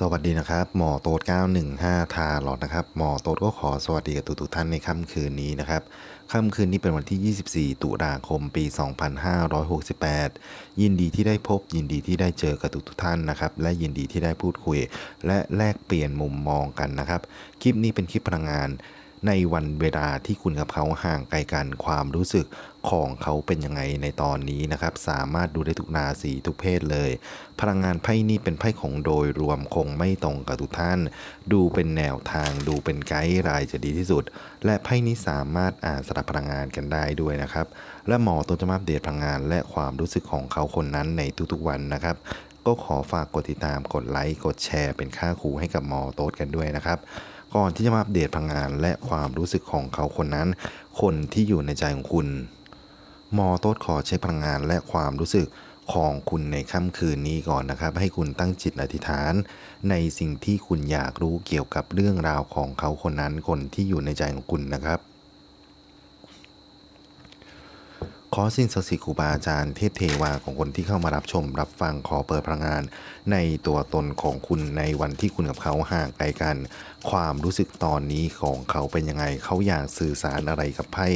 สวัสดีนะครับหมอโต๊ด915 ทาหลอดนะครับหมอโต๊ดก็ขอสวัสดีกับทุกท่านในค่ำคืนนี้นะครับค่ำคืนนี้เป็นวันที่ 24 ตุลาคม ปี 2568 ยินดีที่ได้พบยินดีที่ได้เจอกับทุกท่านนะครับและยินดีที่ได้พูดคุย และแลกเปลี่ยนมุมมองกันนะครับ คลิปนี้เป็นคลิปพลังงานในวันเวลาที่คุณกับเขาห่างไกลกันความรู้สึก ของเขาเป็นยังไงในตอนนี้นะครับ สามารถดูได้ทุกราศีทุกเพศเลย พลังงานไพ่นี้เป็นไพ่ของโดยรวมคงไม่ตรงกับทุกท่าน ดูเป็นแนวทางดูเป็นไกด์ไลน์จะดีที่สุด และไพ่นี้สามารถอ่านสลับพลังงานกันได้ด้วยนะครับ และหมอตัวจะมาอัปเดตพลังงาน และความรู้สึกของเขาคนนั้นในทุกๆวันนะครับก็ขอฝากกดติดตามกดไลค์กดแชร์เป็นค่าครูให้กับหมอโต๊ดกันด้วยนะครับก่อนที่จะมาอัปเดตพลังงานและความรู้สึกของเขาคนนั้น คนที่อยู่ในใจของคุณ มอโต๊ดขอเช็คพลังงานและความรู้สึกของคุณในค่ำคืนนี้ก่อนนะครับ ให้คุณตั้งจิตอธิษฐาน ในสิ่งที่คุณอยากรู้เกี่ยวกับเรื่องราวของเขาคนนั้นคนที่อยู่ในใจของคุณนะครับ ขอสิ่งศักดิ์สิทธิ์ครูบาอาจารย์เทพเทวาของคนที่เข้ามารับชม รับฟังขอเปิดพลังงาน ในตัวตนของคุณในวันที่คุณกับเขาห่างไกลกันความรู้สึกตอนนี้ของเขาเป็นยังไง เขาอยากสื่อสารอะไรกับไพ่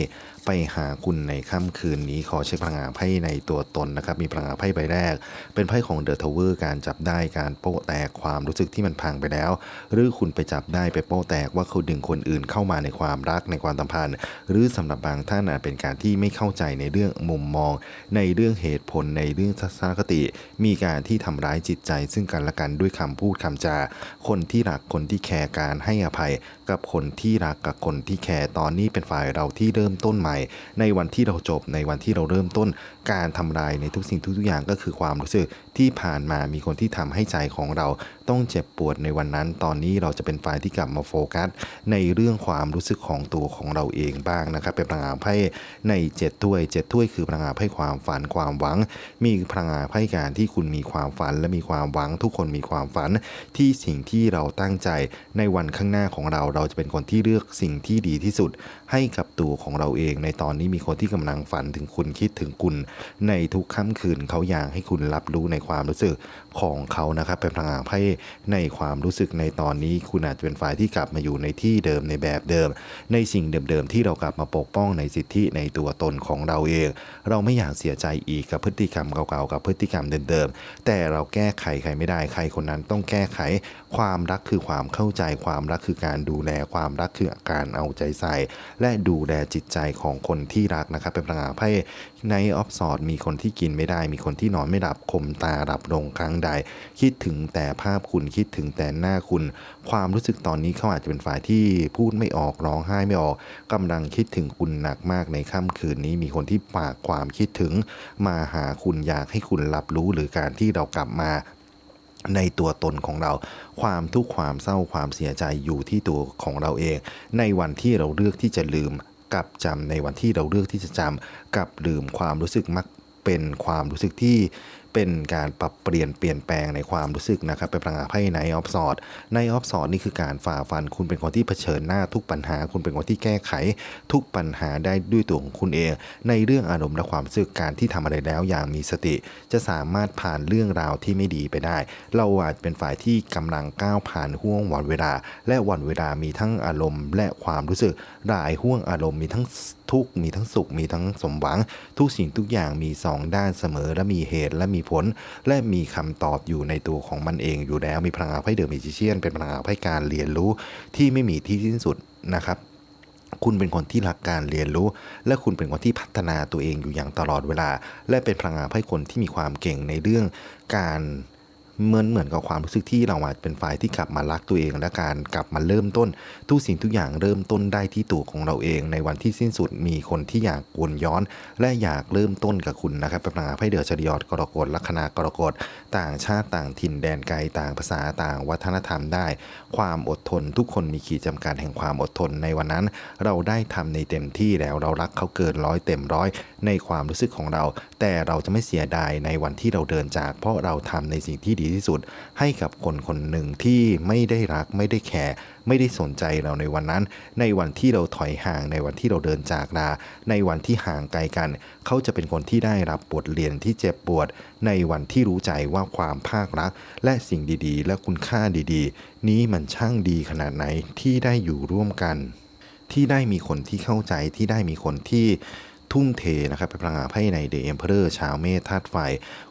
ไปหาคุณในค่ำคืนนี้ขอเช็คพลังงานไพ่ในตัวตนนะครับ มีพลังงานไพ่ใบแรก เป็นไพ่ของเดอะทาวเวอร์การจับได้การโป้แตกความรู้สึกที่มันพังไปแล้ว หรือคุณไปจับได้ไปโป้แตกว่าเขาดึงคนอื่นเข้ามาในความรักในความสัมพันธ์ หรือสำหรับบางท่านอาจเป็นการที่ไม่เข้าใจในเรื่องมุมมอง ในเรื่องเหตุผลในเรื่องทัศนคติ มีการที่ทำร้ายจิตใจ ซึ่งกันและกันด้วยคำพูดคำจา คนที่รักคนที่แคร์การให้อภัย กับคนที่รักกับคนที่แคร์ตอนนี้เป็นฝ่ายเราที่เริ่มต้นใหม่ ในวันที่เราจบในวันที่เราเริ่มต้น การทำลายในทุกสิ่งทุกอย่างก็คือความรู้สึกที่ผ่านมามีคนที่ทำให้ใจของเราต้องเจ็บปวดในวันนั้น ตอนนี้เราจะเป็นฝ่ายที่กลับมาโฟกัส ในเรื่องความรู้สึกของตัวของเราเองบ้างนะครับ เป็นพลังงานไพ่ในเจ็ดถ้วยเจ็ดถ้วยคือพลังงานไพ่ความฝันความหวัง มีพลังงานไพ่การที่คุณมีความฝันและมีความหวังทุกคนมีความฝันที่สิ่งที่เราตั้งใจในวันข้างหน้าของเราเราราจะเป็นคนที่เลือกสิ่งที่ดีที่สุด ให้กับตัวของเราเอง ในตอนนี้มีคนที่กำลังฝันถึงคุณคิดถึงคุณ ในทุกค่ำคืนเขาอยากให้คุณรับรู้ในความรู้สึกของเขานะครับเป็นพลังงานไพ่ในความรู้สึกในตอนนี้ คุณอาจจะเป็นฝ่ายที่กลับมาอยู่ในที่เดิมในแบบเดิม ในสิ่งเดิมๆที่เรากลับมาปกป้องในสิทธิในตัวตนของเราเอง เราไม่อยากเสียใจอีกกับพฤติกรรมเก่าๆกับพฤติกรรมเดิมๆแต่เราแก้ไขใครไม่ได้ใครคนนั้นต้องแก้ไข ความรักคือความเข้าใจความรักคือการดูแลความรักคือการเอาใจใส่ และดูแลจิตใจของคนที่รักนะครับเป็นพลังงานไพ่ในออฟสอดมีคนที่กินไม่ได้ มีคนที่นอนไม่หลับคมตาหลับลงครั้งใด คิดถึงแต่ภาพคุณคิดถึงแต่หน้าคุณ ความรู้สึกตอนนี้เขาอาจจะเป็นฝ่ายที่พูดไม่ออกร้องไห้ไม่ออกกำลังคิดถึงคุณหนักมากในค่ำคืนนี้มีคนที่ฝากความคิดถึง มาหาคุณอยากให้คุณรับรู้หรือการที่เรากลับมาในตัวตนของเราความทุกข์ความเศร้าความเสียใจอยู่ที่ตัวของเราเอง ในวันที่เราเลือกที่จะลืมกับจำในวันที่เราเลือกที่จะจำกับลืมความรู้สึกมักเป็นความรู้สึกที่ เป็นการปรับเปลี่ยนเปลี่ยนแปลงในความรู้สึกนะครับเป็นพลังงานไพ่ในออฟสอดในออฟสอดนี่คือการฝ่าฟัน คุณเป็นคนที่เผชิญหน้าทุกปัญหา คุณเป็นคนที่แก้ไข ทุกปัญหาได้ด้วยตัวของคุณเอง ในเรื่องอารมณ์และความรู้สึกการที่ทำอะไรแล้วอย่างมีสติ จะสามารถผ่านเรื่องราวที่ไม่ดีไปได้ เราอาจเป็นฝ่ายที่กำลังก้าวผ่านห่วงวันเวลา และวันเวลามีทั้งอารมณ์ และความรู้สึกหลายห่วงอารมณ์มีทั้ง ทุกข์มีทั้งสุขมีทั้งสมหวัง ทุกสิ่งทุกอย่างมีสองด้านเสมอและมีเหตุและมีผล และมีคำตอบอยู่ในตัวของมันเองอยู่แล้วมีพลังงานไพ่เดอร์มิจิเชียนเป็นพลังงานไพ่การเรียนรู้ที่ไม่มีที่สิ้นสุดนะครับคุณเป็นคนที่รักการเรียนรู้ และคุณเป็นคนที่พัฒนาตัวเองอยู่อย่างตลอดเวลา และเป็นพลังงานไพ่คนที่มีความเก่งในเรื่องการ เหมือนเหมือนกับความรู้สึกที่เราอาจเป็นฝ่ายที่กลับมารักตัวเอง และการกลับมาเริ่มต้น ทุกสิ่งทุกอย่างเริ่มต้นได้ที่ตัวของเราเอง ในวันที่สิ้นสุดมีคนที่อยากวนย้อน และอยากเริ่มต้นกับคุณนะครับเป็นงานไพ่เดือดชดิยอดกรกฎลัคนากรกฎต่างชาติต่างถิ่นแดนไกลต่างภาษาต่างวัฒนธรรมได้ ความอดทนทุกคนมีขีดจำกัดแห่งความอดทนในวันนั้น เราได้ทำในเต็มที่แล้วเรารักเขาเกินร้อยเต็มร้อยในความรู้สึกของเรา แต่เราจะไม่เสียดายในวันที่เราเดินจาก เพราะเราทำในสิ่งที่ดีที่สุด ให้กับคนคนหนึ่งที่ไม่ได้รักไม่ได้แคร์ไม่ได้สนใจเราในวันนั้น ในวันที่เราถอยห่างในวันที่เราเดินจากลา ในวันที่ห่างไกลกัน เขาจะเป็นคนที่ได้รับบทเรียนที่เจ็บปวด ในวันที่รู้ใจว่าความภาครัก และสิ่งดีๆ และคุณค่าดีๆ นี้มันช่างดีขนาดไหนที่ได้อยู่ร่วมกัน ที่ได้มีคนที่เข้าใจที่ได้มีคนที่ ทุ่มเทนะครับเป็นพลังงานไพ่ในเดอเอ็มเพอร์ชาวเมธาตุไฟ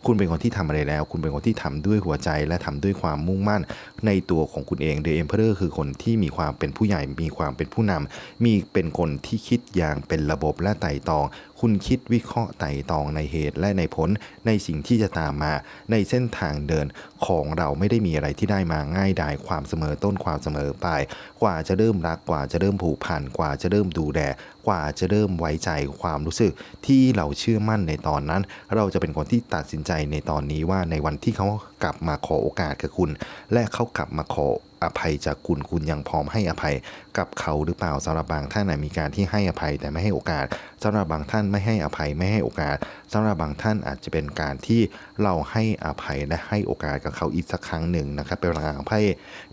คุณเป็นคนที่ทำอะไรแล้ว คุณเป็นคนที่ทำด้วยหัวใจ และทำด้วยความมุ่งมั่นในตัวของคุณเองเดอเอ็มเพอร์คือคนที่มีความเป็นผู้ใหญ่ มีความเป็นผู้นำมีเป็นคนที่คิดอย่างเป็นระบบและไต่ตอง คุณคิดวิเคราะห์ไต่ตองในเหตุและในผลในสิ่งที่จะตามมา ในเส้นทางเดินของเราไม่ได้มีอะไรที่ได้มาง่ายดายความเสมอต้นความเสมอปลายกว่าจะเริ่มรักกว่าจะเริ่มผูกพันกว่าจะเริ่มดูแลกว่าจะเริ่มไว้ใจความรู้สึกที่เราเชื่อมั่นในตอนนั้น เราจะเป็นคนที่ตัดสินใจในตอนนี้ว่าในวันที่เขากลับมาขอโอกาสกับคุณ และเขากลับมาขออภัยจากคุณคุณยังพร้อมให้อภัยกับเขาหรือเปล่าสำหรับบางท่านนมีการที่ให้อภัยแต่ไม่ให้โอกาสสำหรับบางท่านไม่ให้อภัยไม่ให้โอกาสสำหรับบางท่านอาจจะเป็นการที่เราให้อภัยและให้โอกาสกับเขาอีกสักครั้งหนึ่งนะครับเป็นพลังงานของไพ่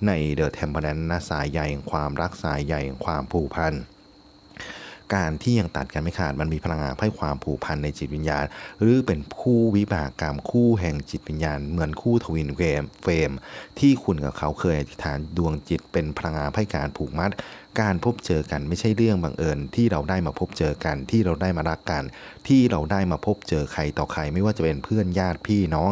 ในเดอะเทมเพลนนะสายใหญ่แห่งความรักสายใหญ่แห่งความผูกพัน การที่ยังตัดกันไม่ขาดมันมีพลังงานให้ความผูกพันในจิตวิญญาณ หรือเป็นคู่วิบากกรรมคู่แห่งจิตวิญญาณ เหมือนคู่ทวินเฟรมเฟรม ที่คุณกับเขาเคยอธิษฐานดวงจิตเป็นพลังงานให้การผูกมัด การพบเจอกันไม่ใช่เรื่องบังเอิญที่เราได้มาพบเจอกันที่เราได้มารักกัน ที่เราได้มาพบเจอใครต่อใครไม่ว่าจะเป็นเพื่อนญาติพี่น้อง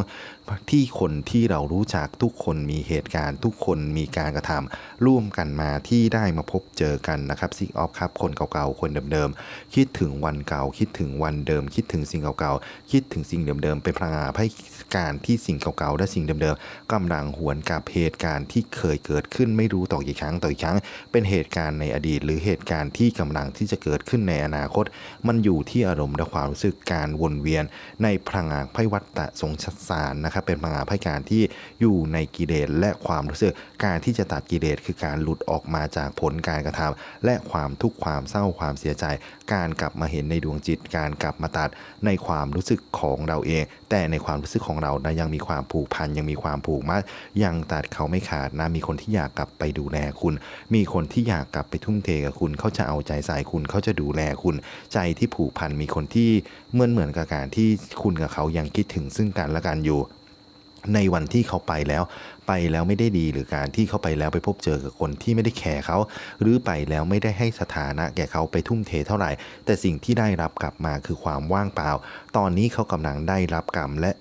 ที่คนที่เรารู้จักทุกคนมีเหตุการณ์ ทุกคนมีการกระทำร่วมกันมาที่ได้มาพบเจอกันนะครับซิกออฟครับคนเก่าๆ คนเดิมๆ คิดถึงวันเก่า คิดถึงวันเดิม คิดถึงสิ่งเก่าๆ คิดถึงสิ่งเดิมๆ เป็นพลังงานให้การที่สิ่งเก่าๆ และสิ่งเดิมๆกำลังหวนกับเหตุการณ์ที่เคยเกิดขึ้นไม่รู้ต่อกี่ครั้งต่อกี่ครั้ง เป็นเหตุการณ์ในอดีต หรือเหตุการณ์ที่กำลังที่จะเกิดขึ้นในอนาคต มันอยู่ที่อารมณ์และความรู้สึกการวนเวียน ในพลังงานไพ่วัตตะสงชัสารนะครับครับเป็นพลังงานไพ่การที่อยู่ในกิเลสและความรู้สึกการที่จะตัดกิเลสคือการหลุดออกมาจากผลการกระทำและความทุกข์ความเศร้าความเสียใจ การกลับมาเห็นในดวงจิต การกลับมาตัดในความรู้สึกของเราเอง แต่ในความรู้สึกของเรานะยังมีความผูกพันยังมีความผูกมัดยังตัดเขาไม่ขาดนะมีคนที่อยากกลับไปดูแลคุณ มีคนที่อยากกลับไปทุ่มเทกับคุณเขาจะเอาใจใส่คุณเขาจะดูแลคุณ ใจที่ผูกพันมีคนที่เหมือนเหมือนกับการที่คุณกับเขายังคิดถึงซึ่งกันและกันอยู่ ในวันที่เขาไปแล้ว ไปแล้วไม่ได้ดีหรือการที่เขาไปแล้วไปพบเจอกับคนที่ไม่ได้แคร์เขา หรือไปแล้วไม่ได้ให้สถานะแก่เขาไปทุ่มเทเท่าไหร่ แต่สิ่งที่ได้รับกลับมาคือความว่างเปล่า ตอนนี้เขากำลังได้รับกรรมและ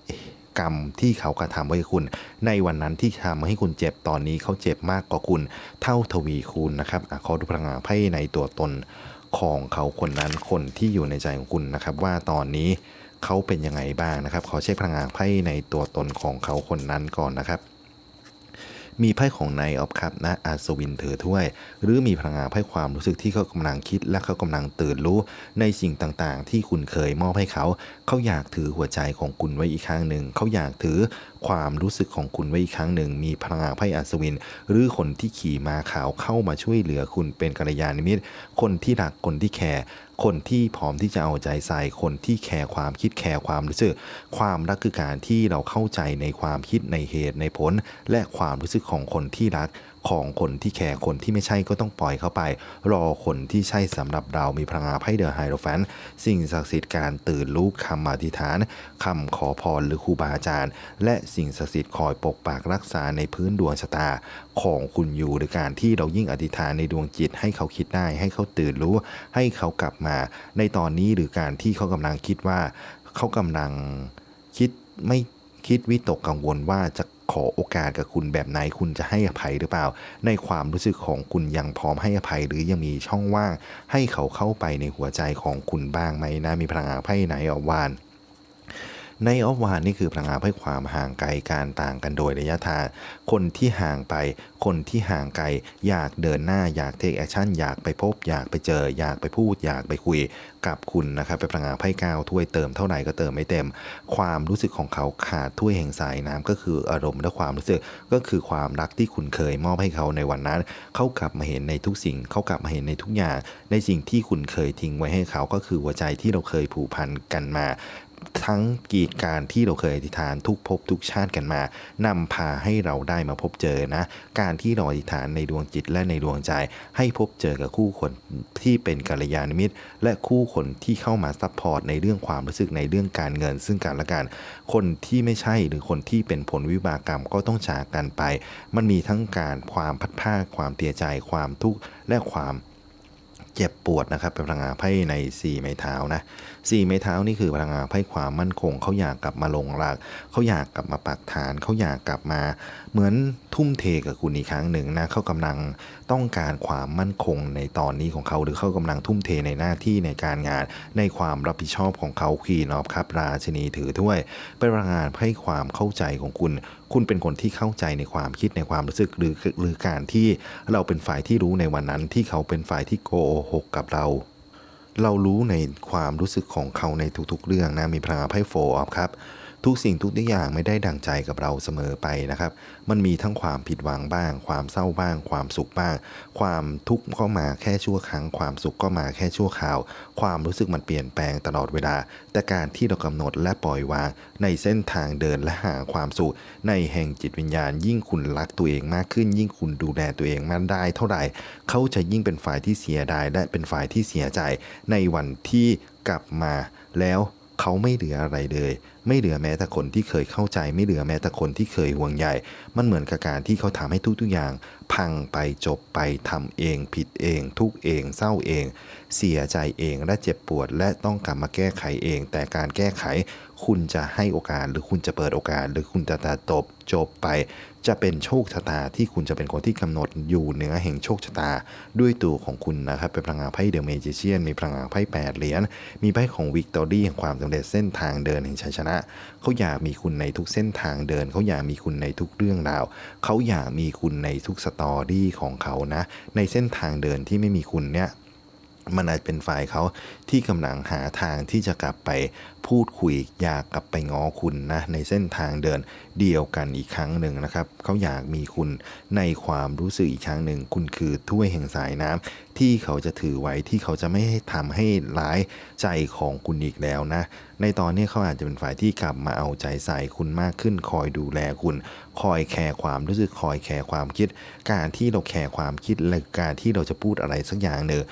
กรรมที่เขากระทำไว้คุณ ในวันนั้นที่ทำให้คุณเจ็บตอนนี้เขาเจ็บมากกว่าคุณ เท่าทวีคูณนะครับอขอดูพลังงานไพ่ในตัวตนของเขาคนนั้นคนที่อยู่ในใจของคุณนะครับ ว่าตอนนี้ เขาเป็นยังไงบ้างนะครับ ขอเช็คพลังงานไพ่ในตัวตนของเขาคนนั้นก่อนนะครับ มีไพ่ของนายออฟคัพนะอาสวินเธอถ้วย หรือมีพลังงานไพ่ความรู้สึกที่เขากำลังคิด และเขากำลังตื่นรู้ในสิ่งต่างๆ ที่คุณเคยมอบให้เขา เขาอยากถือหัวใจของคุณไว้อีกครั้งหนึ่ง เขาอยากถือความรู้สึกของคุณไว้อีกครั้งหนึ่ง มีพลังงานไพ่อัศวิน หรือคนที่ขี่ม้าขาวเข้ามาช่วยเหลือคุณเป็นกัลยาณมิตร คนที่รักคนที่แคร์ คนที่พร้อมที่จะเอาใจใส่คนที่แคร์ความคิดแคร์ความรู้สึก ความรักคือการที่เราเข้าใจในความคิดในเหตุในผล และความรู้สึกของคนที่รัก ของคนที่แคร์คนที่ไม่ใช่ก็ต้องปล่อยเข้าไป รอคนที่ใช่สำหรับเรามีพลังงานไพ่เดอะไฮโดรแฟนสิ่งศักดิ์สิทธิ์การตื่นรู้คำอธิษฐานคำขอพรหรือครูบาอาจารย์ และสิ่งศักดิ์สิทธิ์คอยปกปักรักษาในพื้นดวงชะตาของคุณอยู่หรือการที่เรายิ่งอธิษฐานในดวงจิต ให้เขาคิดได้ ให้เขาตื่นรู้ ให้เขากลับมา ในตอนนี้หรือการที่เขากำลังคิดว่า เขากำลังคิดไม่คิดวิตกกังวลว่าจะ ขอโอกาสกับคุณแบบไหนคุณจะให้อภัยหรือเปล่า ในความรู้สึกของคุณยังพร้อมให้อภัย หรือยังมีช่องว่าง ให้เขาเข้าไปในหัวใจของคุณบ้างไหมนะมีพลังงานไพ่ไหนออกวาน ในออฟวานนี่คือพลังงานให้ความห่างไกลการต่างกันโดยระยะทาง คนที่ห่างไป คนที่ห่างไกล อยากเดินหน้าอยากเทคแอคชั่นอยากไปพบ อยากไปเจอ อยากไปพูด อยากไปคุยกับคุณนะครับเป็นพลังงานไพ่ก้าวถ้วยเติมเท่าไหร่ก็เติมไม่เต็ม ความรู้สึกของเขาขาดถ้วยแห่งสายน้ำก็คืออารมณ์และความรู้สึกก็คือความรักที่คุณเคยมอบให้เขาในวันนั้น เขากลับมาเห็นในทุกสิ่ง เขากลับมาเห็นในทุกอย่าง ในสิ่งที่คุณเคยทิ้งไว้ให้เขาก็คือหัวใจที่เราเคยผูกพันกันมา ทั้งกีดการที่เราเคยอธิษฐานทุกภพทุกชาติกันมานำพาให้เราได้มาพบเจอนะ การที่เราอธิษฐานในดวงจิตและในดวงใจ ให้พบเจอกับคู่คนที่เป็นกัลยาณมิตร และคู่คนที่เข้ามาซัพพอร์ตในเรื่องความรู้สึกในเรื่องการเงิน ซึ่งกันและกันคนที่ไม่ใช่หรือคนที่เป็นผลวิบากกรรมก็ต้องจากกันไป มันมีทั้งการความพัดผ้าความเตียใจความทุกข์และความ เจ็บปวดนะครับ เป็นพลังงานไพ่ใน 4 ไม้เท้านะสี่ไม้เท้านี่คือพลังงานไพ่ความมั่นคงเขาอยากกลับมาลงหลักเขาอยากกลับมาปักฐานเขาอยากกลับมา เหมือนทุ่มเทกับคุณอีกครั้งหนึ่งนะเขากำลังต้องการความมั่นคงในตอนนี้ของเขาหรือเขากำลังทุ่มเทในหน้าที่ในการงาน ในความรับผิดชอบของเขาคีนอฟครับราชินีถือถ้วยเป็นพลังงานให้ความเข้าใจของคุณ คุณเป็นคนที่เข้าใจในความคิดในความรู้สึกหรือหรือการที่เราเป็นฝ่ายที่รู้ในวันนั้น ที่เขาเป็นฝ่ายที่โกหกกับเรา เรารู้ในความรู้สึกของเขาในทุกๆ เรื่องนะมีพลังงานไพ่โฟออฟครับ ทุกสิ่งทุกอย่างไม่ได้ดังใจกับเราเสมอไปนะครับ มันมีทั้งความผิดหวังบ้าง ความเศร้าบ้าง ความสุขบ้าง ความทุกข์ก็มาแค่ชั่วครั้ง ความสุขก็มาแค่ชั่วคราว ความรู้สึกมันเปลี่ยนแปลงตลอดเวลา แต่การที่เรากำหนดและปล่อยวาง ในเส้นทางเดินและหาความสุข ในแห่งจิตวิญญาณ ยิ่งคุณรักตัวเองมากขึ้น ยิ่งคุณดูแลตัวเองมากได้ เท่าไหร่เขาจะยิ่งเป็นฝ่ายที่เสียดายและเป็นฝ่ายที่เสียใจ ในวันที่กลับมาแล้ว เขาไม่เหลืออะไรเลย ไม่เหลือแม้แต่คนที่เคยเข้าใจ ไม่เหลือแม้แต่คนที่เคยห่วงใยมันเหมือนกับการที่เขาทำให้ทุกๆอย่าง พังไปจบไปทำเอง ผิดเอง ทุกเอง เศร้าเอง เสียใจเองและเจ็บปวด และต้องกลับมาแก้ไขเอง แต่การแก้ไข คุณจะให้โอกาส หรือคุณจะเปิดโอกาส หรือคุณจะตัดจบจบไป จะเป็นโชคชะตาที่คุณจะเป็นคนที่กำหนดอยู่เหนือแห่งโชคชะตา ด้วยตัวของคุณนะครับ เป็นพลังงานไพ่เดอะเมจิเชียนมีพลังงานไพ่แปดเหรียญมีไพ่ของวิกตอรี่แห่งความสำเร็จเส้นทางเดินแห่งชัยชนะเขาอยากมีคุณในทุกเส้นทางเดินเขาอยากมีคุณในทุกเรื่องราวเขาอยากมีคุณในทุกสตอรี่ของเขานะ ในเส้นทางเดินที่ไม่มีคุณเนี่ย มันอาจเป็นฝ่ายเขาที่กำลังหาทางที่จะกลับไปพูดคุยอยากกลับไปง้อคุณนะในเส้นทางเดินเดียวกันอีกครั้งหนึ่งนะครับเขาอยากมีคุณในความรู้สึกอีกครั้งหนึ่ง คุณคือถ้วยแห่งสายน้ำที่เขาจะถือไว้ที่เขาจะไม่ให้ทำให้ร้ายใจของคุณอีกแล้วนะ ในตอนนี้เขาอาจจะเป็นฝ่ายที่กลับมาเอาใจใส่คุณมากขึ้นคอยดูแลคุณ คอยแคร์ความรู้สึกคอยแคร์ความคิด การที่เราแคร์ความคิดและการที่เราจะพูดอะไรสักอย่างหนึ่ง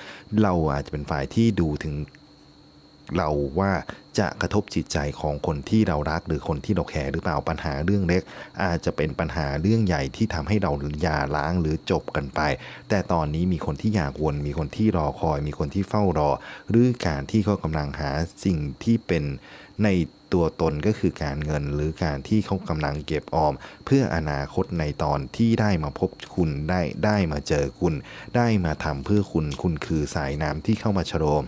เราอาจจะเป็นฝ่ายที่ดูถึงเราว่าจะกระทบจิตใจของคนที่เรารักหรือคนที่เราแคร์หรือเปล่าปัญหาเรื่องเล็ก อาจจะเป็นปัญหาเรื่องใหญ่ที่ทำให้เราหย่าร้างหรือจบกันไป แต่ตอนนี้มีคนที่อยากวน มีคนที่รอคอย มีคนที่เฝ้ารอ หรือการที่เขากำลังหาสิ่งที่เป็นใน ตัวตนก็คือการเงินหรือการที่เขากำลังเก็บออม เพื่ออนาคตในตอนที่ได้มาพบคุณได้ได้มาเจอคุณ ได้มาทำเพื่อคุณคุณคือสายน้ำที่เข้ามาชโรม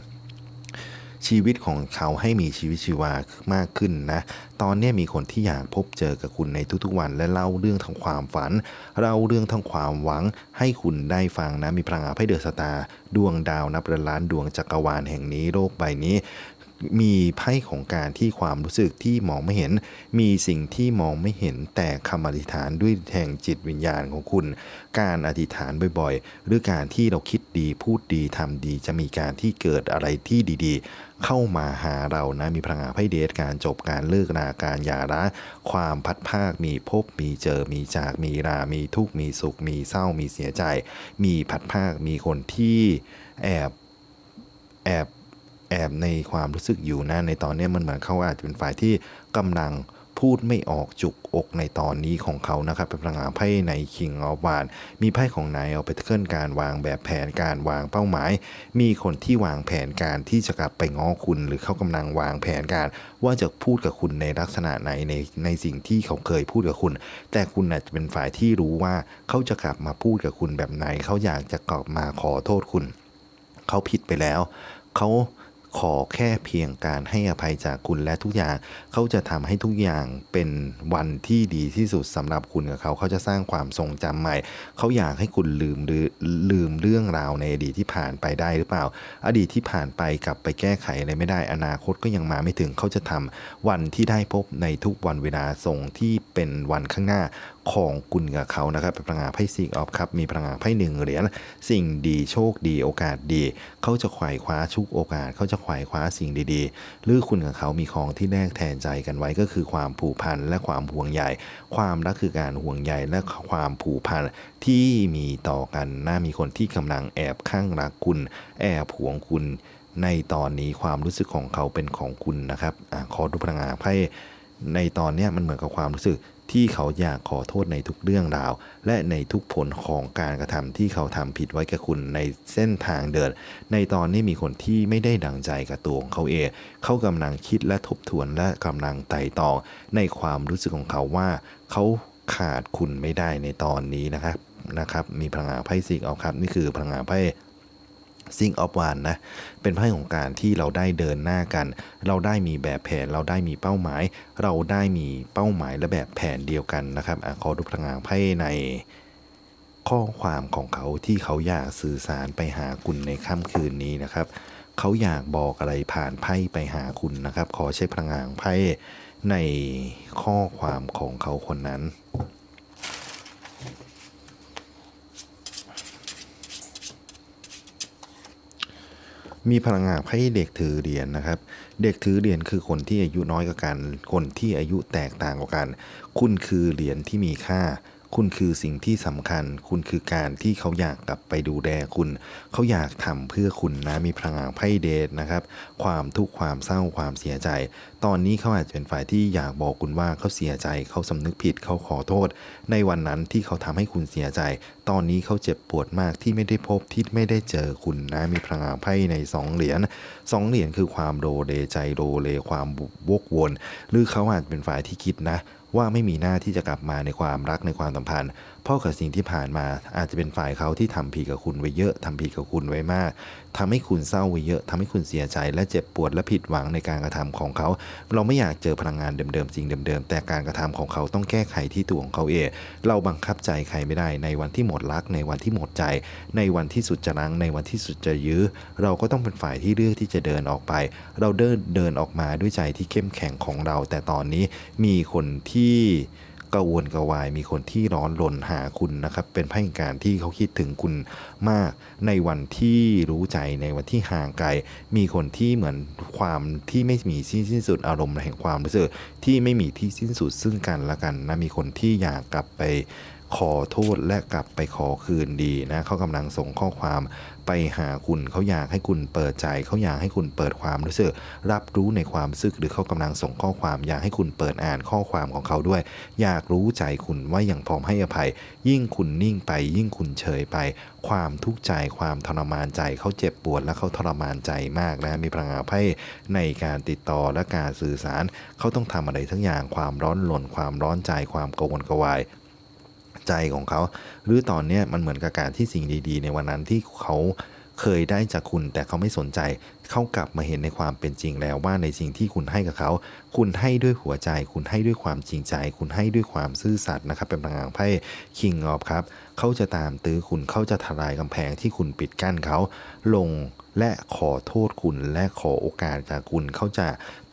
ชีวิตของเขาให้มีชีวิตชีวามากขึ้นนะ ตอนนี้มีคนที่อยากพบเจอกับคุณในทุกๆวัน และเล่าเรื่องทั้งความฝัน เล่าเรื่องทั้งความหวัง ให้คุณได้ฟังนะ มีพลังงานให้เดือสตาร์ดวงดาวนับล้านดวงจักรวาลแห่งนี้โลกใบนี้ มีไพ่ของการที่ความรู้สึกที่มองไม่เห็น มีสิ่งที่มองไม่เห็นแต่คำอธิษฐานด้วยแห่งจิตวิญญาณของคุณ การอธิษฐานบ่อยๆ หรือการที่เราคิดดีพูดดีทำดี จะมีการที่เกิดอะไรที่ดีๆ เข้ามาหาเรานะมีพลังงานไพ่เดทการจบการเลิกราการหย่าร้างความพัดภาคมีพบมีเจอมีจากมีรา มีทุกข์มีสุข มีเศร้ามีเสียใจ มีพัดภาคมีคนที่แอบแอบ แอบในความรู้สึกอยู่นะในตอนนี้มันเหมือนเขาอาจจะเป็นฝ่ายที่กำลังพูดไม่ออกจุกอกในตอนนี้ของเขานะครับ เป็นพลังงานไพ่ในคิงออฟวานมีไพ่ของนายเอาไปเคลื่อนการวางแบบแผนการวางเป้าหมาย มีคนที่วางแผนการที่จะกลับไปง้อคุณ หรือเขากำลังวางแผนการ ว่าจะพูดกับคุณในลักษณะไหนในในสิ่งที่เขาเคยพูดกับคุณ แต่คุณอาจจะเป็นฝ่ายที่รู้ว่าเขาจะกลับมาพูดกับคุณแบบไหน เขาอยากจะกลับมาขอโทษคุณ เขาผิดไปแล้ว เขา ขอแค่เพียงการให้อภัยจากคุณและทุกอย่าง เขาจะทำให้ทุกอย่างเป็นวันที่ดีที่สุดสำหรับคุณกับเขา เขาจะสร้างความทรงจำใหม่ เขาอยากให้คุณลืมหรือลืมเรื่องราวในอดีตที่ผ่านไปได้หรือเปล่า อดีตที่ผ่านไปกลับไปแก้ไขอะไรไม่ได้อนาคตก็ยังมาไม่ถึงเขาจะทำวันที่ได้พบในทุกวันเวลาส่งที่เป็นวันข้างหน้า ของคุณกับเขานะครับเป็นพลังงานไพ่ซิงออฟครับมีพลังงานไพ่หนึ่งเหรียญสิ่งดีโชคดีโอกาสดี เขาจะไขว่คว้าชุกโอกาส เขาจะไขว่คว้าสิ่งดีๆ หรือคุณกับเขามีของที่แลกแทนใจกันไว้ก็คือความผูกพันและความห่วงใยความรักคือการห่วงใยและความผูกพันที่มีต่อกันน่ามีคนที่กำลังแอบข้างรักคุณ แอบห่วงคุณ ในตอนนี้ความรู้สึกของเขาเป็นของคุณนะครับอขอดูพลังงานไพ่ในตอนนี้มันเหมือนกับความรู้สึก ที่เขาอยากขอโทษในทุกเรื่องราว และในทุกผลของการกระทำที่เขาทำผิดไว้กับคุณในเส้นทางเดิน ในตอนนี้มีคนที่ไม่ได้ดังใจกับตัวของเขาเอง เขากำลังคิดและทบทวนและกำลังไต่ตอง ในความรู้สึกของเขาว่า เขาขาดคุณไม่ได้ในตอนนี้นะครับนะครับมีพลังงานไพ่ซิกออกครับ นี่คือพลังงานไพ่ ซิงออฟวานนะเป็นไพ่ของการที่เราได้เดินหน้ากัน เราได้มีแบบแผน เราได้มีเป้าหมาย เราได้มีเป้าหมายและแบบแผนเดียวกันนะครับอขอดูพลังงานไพ่ในข้อความของเขาที่เขาอยากสื่อสารไปหาคุณในค่ำคืนนี้นะครับ เขาอยากบอกอะไรผ่านไพ่ไปหาคุณนะครับ ขอใช้พลังงานไพ่ในข้อความของเขาคนนั้น มีพลังงานให้เด็กถือเหรียญนะครับ เด็กถือเหรียญคือคนที่อายุน้อยกว่ากัน คนที่อายุแตกต่างกว่ากัน คุณคือเหรียญที่มีค่า คุณคือสิ่งที่สำคัญ คุณคือการที่เขาอยากกลับไปดูแลคุณ เขาอยากทำเพื่อคุณนะมีพลังงานไพ่เดทนะครับ ความทุกข์ความเศร้าความเสียใจ ตอนนี้เขาอาจจะเป็นฝ่ายที่อยากบอกคุณว่าเขาเสียใจเขาสำนึกผิดเขาขอโทษ ในวันนั้นที่เขาทำให้คุณเสียใจ ตอนนี้เขาเจ็บปวดมากที่ไม่ได้พบที่ไม่ได้เจอคุณนะมีพลังงานไพ่ในสองเหรียญสองเหรียญคือความโรเลใจโรเลความวกวน หรือเขาอาจเป็นฝ่ายที่คิดนะ ว่าไม่มีหน้าที่จะกลับมาในความรักในความสัมพันธ์ เพราะกับสิ่งที่ผ่านมาอาจจะเป็นฝ่ายเขาที่ทำผิดกับคุณไว้เยอะทำผิดกับคุณไว้มากทำให้คุณเศร้าไว้เยอะทำให้คุณเสียใจ และเจ็บปวดและผิดหวังในการกระทำของเขา เราไม่อยากเจอพลังงานเดิมๆสิ่งเดิมๆแต่การกระทำของเขาต้องแก้ไขที่ตัวของเขาเอง เราบังคับใจใครไม่ได้ในวันที่หมดรัก ในวันที่หมดใจ ในวันที่สุดจะรังในวันที่สุดจะยื้อ เราก็ต้องเป็นฝ่ายที่เลือกที่จะเดินออกไป เราเดินเดินออกมาด้วยใจที่เข้มแข็งของเรา แต่ตอนนี้มีคนที่กระวนกระวายมีคนที่ร้อนรนหาคุณนะครับ เป็นพ่แห่งการที่เขาคิดถึงคุณมากในวันที่รู้ใจในวันที่ห่างไกล มีคนที่เหมือนความที่ไม่มีที่สิ้นสุดอารมณ์แห่งความรู้สึกที่ไม่มีที่สิ้นสุดซึ่งกันและกันนะมีคนที่อยากกลับไป ขอโทษและกลับไปขอคืนดีนะเขากำลังส่งข้อความไปหาคุณเขาอยากให้คุณเปิดใจเขาอยากให้คุณเปิดความรู้สึก รับรู้ในความรู้สึกหรือเขากำลังส่งข้อความอยากให้คุณเปิดอ่านข้อความของเขาด้วย อยากรู้ใจคุณว่าอย่างพร้อมให้อภัย ยิ่งคุณนิ่งไป ยิ่งคุณเฉยไป ความทุกข์ใจความทรมานใจเขาเจ็บปวดและเขาทรมานใจมากนะมีพลังงานไพ่ในการติดต่อและการสื่อสารเขาต้องทำอะไรทั้งอย่างความร้อนรนความร้อนใจความกังวลกระวาย ใจของเขา หรือตอนนี้มันเหมือนกับการที่สิ่งดี ๆ ในวันนั้นที่เขาเคยได้จากคุณแต่เขาไม่สนใจ เขากลับมาเห็นในความเป็นจริงแล้วว่าในสิ่งที่คุณให้กับเขา คุณให้ด้วยหัวใจ คุณให้ด้วยความจริงใจ คุณให้ด้วยความซื่อสัตย์นะครับ เป็นพลังงานไพ่ King of ครับ เขาจะตามตื้อคุณเขาจะทลายกำแพงที่คุณปิดกั้นเขาลง และขอโทษคุณ และขอโอกาสจากคุณเขาจะ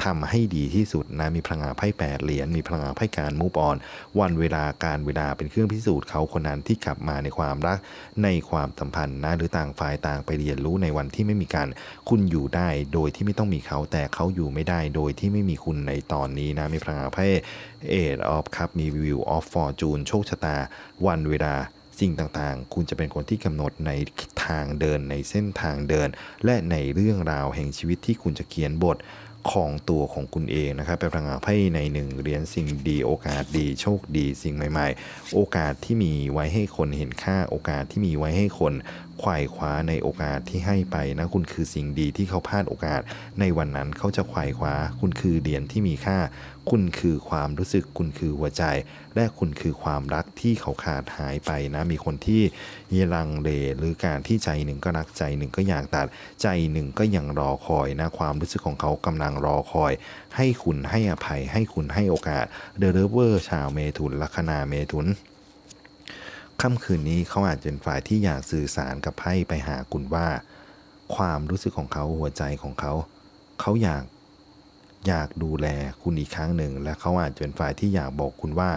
ทำให้ดีที่สุดนะมีพลังงานไพ่แปดเหรียญมีพลังงานไพ่การมูฟออน วันเวลาการเวลาเป็นเครื่องพิสูจน์เขาคนนั้นที่กลับมาในความรักในความสัมพันธ์นะหรือต่างฝ่ายต่างไปเรียนรู้ในวันที่ไม่มีการคุณอยู่ได้โดยที่ไม่ต้องมีเขาแต่เขาอยู่ไม่ได้โดยที่ไม่มีคุณในตอนนี้นะมีพลังงานไพ่เอ็ดออฟครับมีวิวออฟฟอร์จูนโชคชะตา วันเวลาสิ่งต่างๆ คุณจะเป็นคนที่กำหนดใน ทางเดินในเส้นทางเดิน และในเรื่องราวแห่งชีวิตที่คุณจะเขียนบทของตัวของคุณเองนะครับเป็นพลังงานไพ่ในหนึ่งเหรียญสิ่งดี โอกาสดีโชคดีสิ่งใหม่ ๆ โอกาสที่มีไว้ให้คนเห็นค่าโอกาสที่มีไว้ให้คน ควายคว้าในโอกาสที่ให้ไปนะคุณคือสิ่งดีที่เขาพลาดโอกาส ในวันนั้นเขาจะควายคว้า คุณคือเหรียญที่มีค่า คุณคือความรู้สึกคุณคือหัวใจ และคุณคือความรักที่เขาขาดหายไปนะมีคนที่ยังเลหรือการที่ใจหนึ่งก็รักใจหนึ่งก็อยากตัดใจหนึ่งก็ยังรอคอยนะความรู้สึกของเขากำลังรอคอย ให้คุณให้อภัยให้คุณให้โอกาสเดอะเลเวอร์ชาวเมถุนลัคนาเมถุน ค่ำคืนนี้เขาอาจจะเป็นฝ่ายที่อยากสื่อสารกับไพ่ไปหาคุณว่า ความรู้สึกของเขาหัวใจของเขา เขาอยากอยากดูแลคุณอีกครั้งหนึ่ง และเขาอาจจะเป็นฝ่ายที่อยากบอกคุณว่า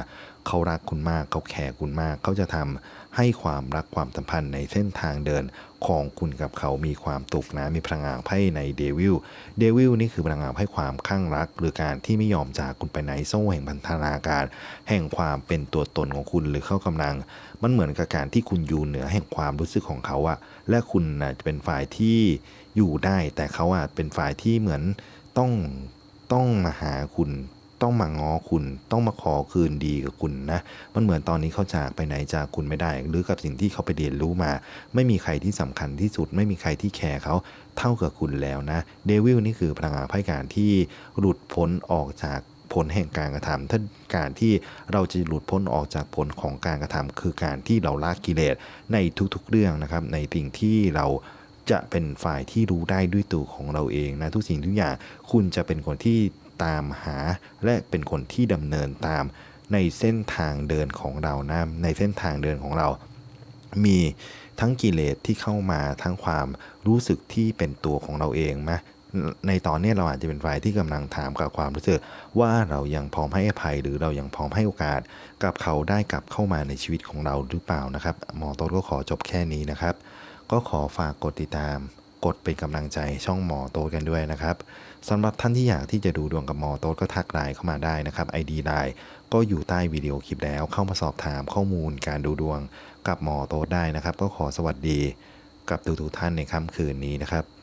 เขารักคุณมาก เขาแคร์คุณมาก เขาจะทำให้ความรักความสัมพันธ์ในเส้นทางเดินของคุณกับเขามีความตุกนะมีพลังงานไพ่ในเดวิลเดวิลนี่คือพลังงานไพ่ความข้างรัก หรือการที่ไม่ยอมจากคุณไปไหนโซ่แห่งพันธนาการ แห่งความเป็นตัวตนของคุณหรือเข้ากำลัง มันเหมือนกับการที่คุณอยู่เหนือแห่งความรู้สึกของเขาอะและคุณนะจะเป็นฝ่ายที่อยู่ได้ แต่เขาอะเป็นฝ่ายที่เหมือนต้องต้องมาหาคุณ ต้องมาง้อคุณ ต้องมาขอคืนดีกับคุณนะ มันเหมือนตอนนี้เขาจากไปไหนจากคุณไม่ได้ หรือกับสิ่งที่เขาไปเรียนรู้มา ไม่มีใครที่สำคัญที่สุด ไม่มีใครที่แคร์เขาเท่ากับคุณแล้วนะ เดวิลนี่คือพลังงานไพ่การที่หลุดพ้นออกจากผลแห่งการกระทำถ้าการที่เราจะหลุดพ้นออกจากผลของการกระทำคือการที่เราละกิเลสในทุกๆเรื่องนะครับ ในสิ่งที่เราจะเป็นฝ่ายที่รู้ได้ด้วยตัวของเราเองนะทุกสิ่งทุกอย่างคุณจะเป็นคนที่ ตามหา และเป็นคนที่ดำเนินตามในเส้นทางเดินของเรานะในเส้นทางเดินของเรา มีทั้งกิเลสที่เข้ามาทั้งความรู้สึกที่เป็นตัวของเราเองไหมในตอนนี้เราอาจจะเป็นฝ่ายที่กำลังถามกับความรู้สึกว่าเรายังพร้อมให้อภัย หรือเรายังพร้อมให้โอกาส กับเขาได้กลับเข้ามาในชีวิตของเราหรือเปล่านะครับหมอโต้นก็ขอจบแค่นี้นะครับ ก็ขอฝากกดติดตาม กดเป็นกำลังใจช่องหมอโต๊ดกันด้วยนะครับ สำหรับท่านที่อยากที่จะดูดวงกับหมอโต๊ดก็ทักไลน์เข้ามาได้นะครับ ID ไลน์ก็อยู่ใต้วิดีโอคลิปแล้วเข้ามาสอบถามข้อมูลการดูดวงกับหมอโต๊ดได้นะครับ ก็ขอสวัสดีกับทุกๆท่านในค่ำคืนนี้นะครับ